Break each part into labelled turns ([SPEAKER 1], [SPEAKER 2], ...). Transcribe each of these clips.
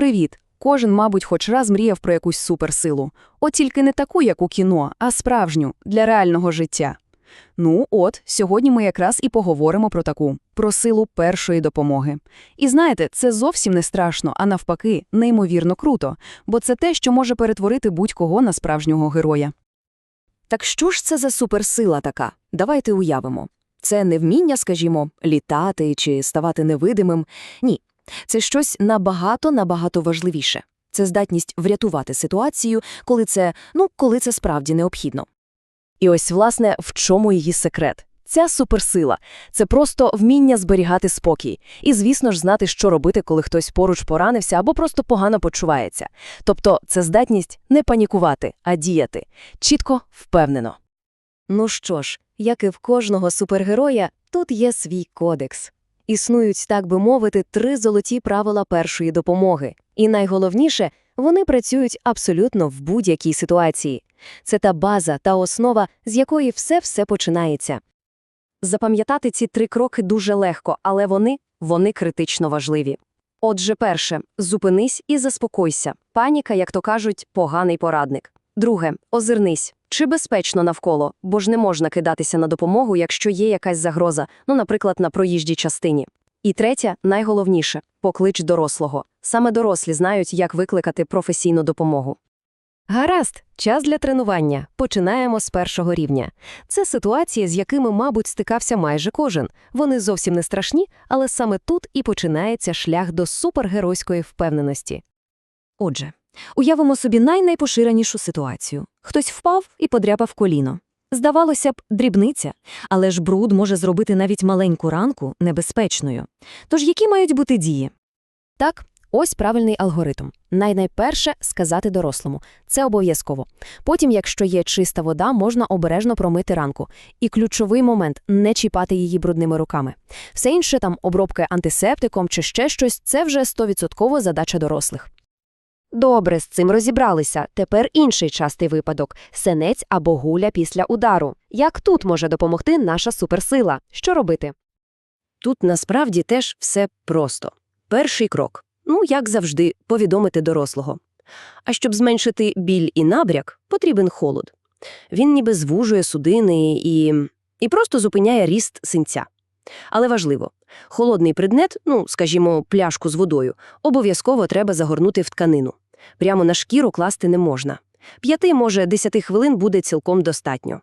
[SPEAKER 1] Привіт! Кожен, мабуть, хоч раз мріяв про якусь суперсилу. От тільки не таку, як у кіно, а справжню, для реального життя. Ну, от, сьогодні ми якраз і поговоримо про таку, про силу першої допомоги. І знаєте, це зовсім не страшно, а навпаки, неймовірно круто, бо це те, що може перетворити будь-кого на справжнього героя.
[SPEAKER 2] Так що ж це за суперсила така? Давайте уявимо. Це не вміння, скажімо, літати чи ставати невидимим. Ні, це щось набагато-набагато важливіше. Це здатність врятувати ситуацію, коли це, ну, коли це справді необхідно. І ось, власне, в чому її секрет. Ця суперсила – це просто вміння зберігати спокій. І, звісно ж, знати, що робити, коли хтось поруч поранився або просто погано почувається. Тобто це здатність не панікувати, а діяти. Чітко, впевнено. Ну що ж, як і в кожного супергероя, тут є свій кодекс. Існують, так би мовити, три золоті правила першої допомоги. І найголовніше, вони працюють абсолютно в будь-якій ситуації. Це та база, та основа, з якої все-все починається. Запам'ятати ці три кроки дуже легко, але вони, вони критично важливі. Отже, перше, зупинись і заспокойся. Паніка, як то кажуть, поганий порадник. Друге, озирнись. Чи безпечно навколо, бо ж не можна кидатися на допомогу, якщо є якась загроза, ну, наприклад, на проїжджій частині. І третє, найголовніше поклич дорослого. Саме дорослі знають, як викликати професійну допомогу. Гаразд, час для тренування. Починаємо з першого рівня. Це ситуації, з якими, мабуть, стикався майже кожен. Вони зовсім не страшні, але саме тут і починається шлях до супергеройської впевненості. Отже, уявимо собі найнайпоширенішу ситуацію. Хтось впав і подряпав коліно. Здавалося б, дрібниця, але ж бруд може зробити навіть маленьку ранку небезпечною. Тож які мають бути дії? Так, ось правильний алгоритм. Найнайперше сказати дорослому. Це обов'язково. Потім, якщо є чиста вода, можна обережно промити ранку. І ключовий момент не чіпати її брудними руками. Все інше там обробка антисептиком чи ще щось це вже 100% задача дорослих. Добре, з цим розібралися. Тепер інший частий випадок сенець або гуля після удару. Як тут може допомогти наша суперсила? Що робити? Тут насправді теж все просто. Перший крок ну, як завжди, повідомити дорослого. А щоб зменшити біль і набряк, потрібен холод. Він ніби звужує судини і, і просто зупиняє ріст синця. Але важливо, холодний предмет, ну, скажімо, пляшку з водою, обов'язково треба загорнути в тканину. Прямо на шкіру класти не можна. П'яти, може, десяти хвилин буде цілком достатньо.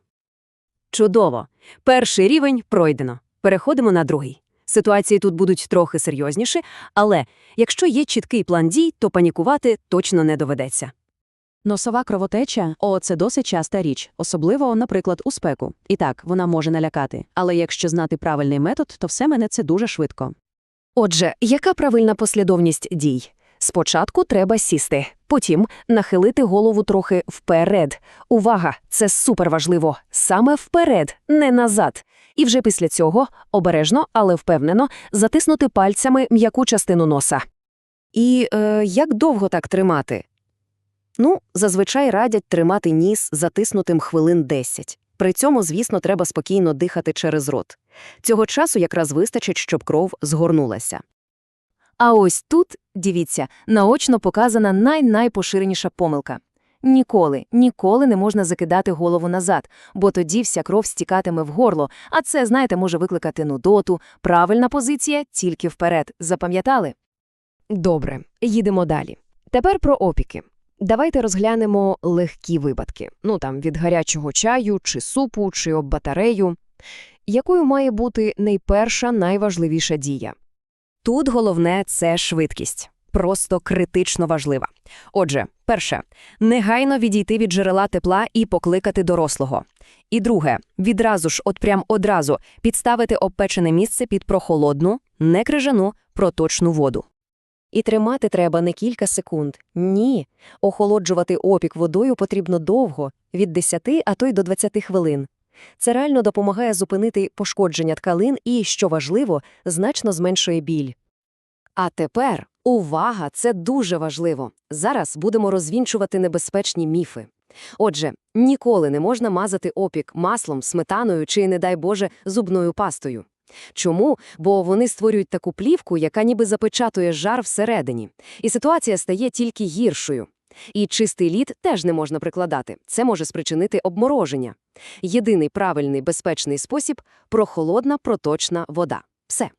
[SPEAKER 2] Чудово. Перший рівень пройдено. Переходимо на другий. Ситуації тут будуть трохи серйозніші, але якщо є чіткий план дій, то панікувати точно не доведеться.
[SPEAKER 1] Носова кровотеча о, це досить часта річ, особливо, наприклад, у спеку. І так, вона може налякати. Але якщо знати правильний метод, то все мене це дуже швидко.
[SPEAKER 2] Отже, яка правильна послідовність дій? Спочатку треба сісти, потім нахилити голову трохи вперед. Увага! Це суперважливо. Саме вперед, не назад. І вже після цього обережно, але впевнено, затиснути пальцями м'яку частину носа. І е, як довго так тримати? Ну, зазвичай радять тримати ніс затиснутим хвилин 10. При цьому, звісно, треба спокійно дихати через рот. Цього часу якраз вистачить, щоб кров згорнулася. А ось тут, дивіться, наочно показана най-найпоширеніша помилка. Ніколи, ніколи не можна закидати голову назад, бо тоді вся кров стікатиме в горло, а це, знаєте, може викликати нудоту. Правильна позиція тільки вперед. Запам'ятали? Добре, їдемо далі. Тепер про опіки. Давайте розглянемо легкі випадки. Ну там від гарячого чаю, чи супу, чи об батарею. Якою має бути найперша найважливіша дія? Тут головне це швидкість. Просто критично важлива. Отже, перше, негайно відійти від джерела тепла і покликати дорослого. І друге, відразу ж, от прям одразу, підставити обпечене місце під прохолодну, не крижану, проточну воду. І тримати треба не кілька секунд. Ні. Охолоджувати опік водою потрібно довго, від 10, а то й до 20 хвилин. Це реально допомагає зупинити пошкодження ткалин і, що важливо, значно зменшує біль. А тепер увага, це дуже важливо. Зараз будемо розвінчувати небезпечні міфи. Отже, ніколи не можна мазати опік маслом, сметаною чи, не дай Боже, зубною пастою. Чому? Бо вони створюють таку плівку, яка ніби запечатує жар всередині. І ситуація стає тільки гіршою. І чистий лід теж не можна прикладати. Це може спричинити обмороження. Єдиний правильний безпечний спосіб – прохолодна проточна вода. Все.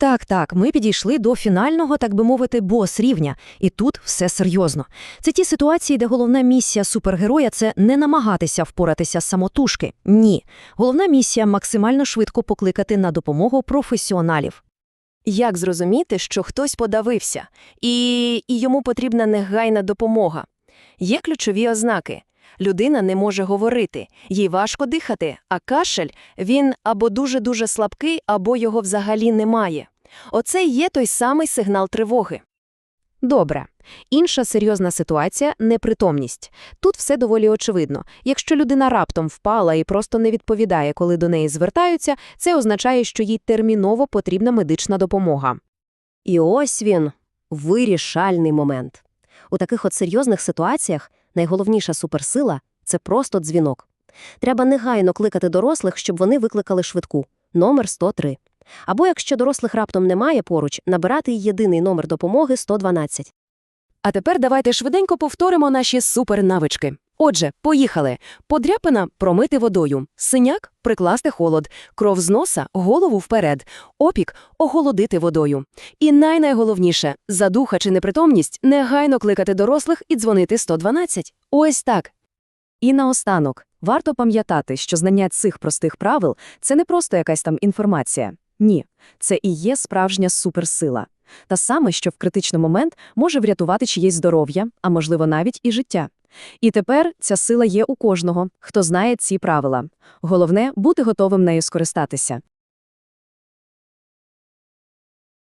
[SPEAKER 3] Так, так, ми підійшли до фінального, так би мовити, бос-рівня. І тут все серйозно. Це ті ситуації, де головна місія супергероя – це не намагатися впоратися самотужки. Ні. Головна місія – максимально швидко покликати на допомогу професіоналів.
[SPEAKER 1] Як зрозуміти, що хтось подавився, і, і йому потрібна негайна допомога? Є ключові ознаки. Людина не може говорити, їй важко дихати, а кашель він або дуже-дуже слабкий, або його взагалі немає. Оце є той самий сигнал тривоги.
[SPEAKER 3] Добре. Інша серйозна ситуація – непритомність. Тут все доволі очевидно. Якщо людина раптом впала і просто не відповідає, коли до неї звертаються, це означає, що їй терміново потрібна медична допомога.
[SPEAKER 2] І ось він – вирішальний момент. У таких от серйозних ситуаціях найголовніша суперсила – це просто дзвінок. Треба негайно кликати дорослих, щоб вони викликали швидку – номер 103. Або якщо дорослих раптом немає поруч, набирати єдиний номер допомоги – 112.
[SPEAKER 1] А тепер давайте швиденько повторимо наші супернавички. Отже, поїхали. Подряпина – промити водою, синяк – прикласти холод, кров з носа – голову вперед, опік – охолодити водою. І найнайголовніше – задуха чи непритомність – негайно кликати дорослих і дзвонити 112. Ось так.
[SPEAKER 3] І наостанок, варто пам'ятати, що знання цих простих правил – це не просто якась там інформація. Ні, це і є справжня суперсила. Та саме, що в критичний момент може врятувати чиєсь здоров'я, а можливо навіть і життя. І тепер ця сила є у кожного, хто знає ці правила. Головне – бути готовим нею скористатися.